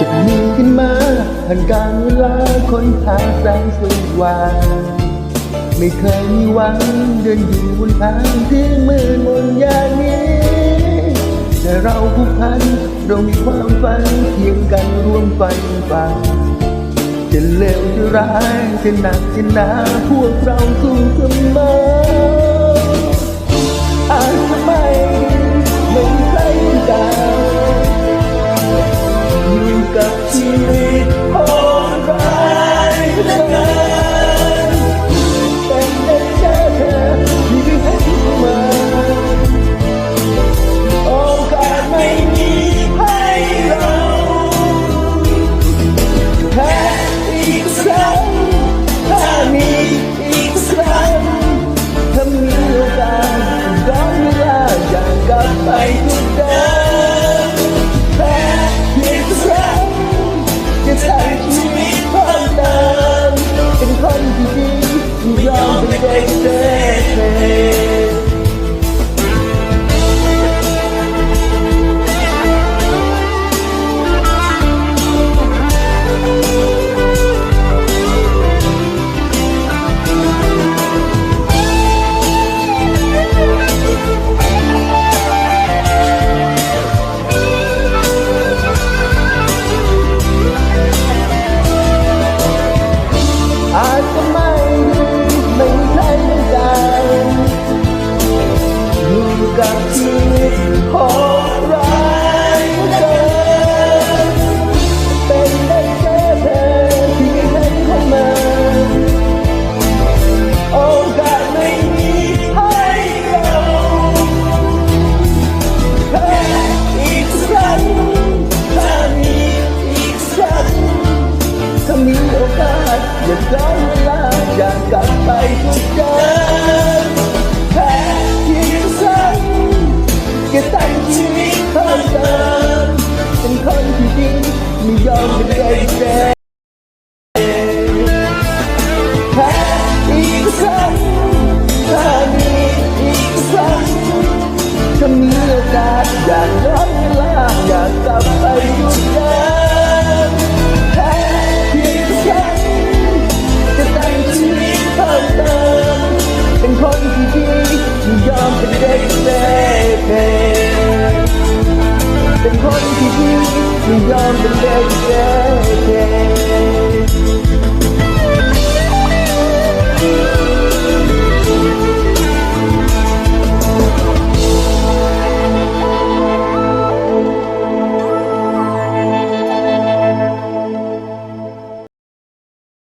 จะมีขึ้นมาผ่านการเวลาคนทาแสงสว่างไม่เคยมีหวังเดินอยู่บนทางที่มืดมนอย่างนี้ แต่เราผูกพันเรามีความฝันเคียงกันร่วมฝันฝันจะเลวจะร้ายจะหนักจะหนาพวกเราสู้เสมออาจจะไม่ไม่ อยู่กับชีวิตโหดร้ายเกินเป็นได้แค่เธอที่ให้เข้ามาโอกาสไม่มีให้เราแค่อีกครั้งถ้ามีอีกครั้งถ้ามีโอกาสอย่าย้อเวลาอยากกลับไปทุกเดิม อยากย้อนเวลาอยากกลับไปทุกเดิมแค่เพียงครั้งจะแต่งชีวิตเพิ่มเติมเป็นคนที่ดีที่ยอมเป็นเด็กเด็กเป็นคนที่ดีที่ยอมเป็นเด็ก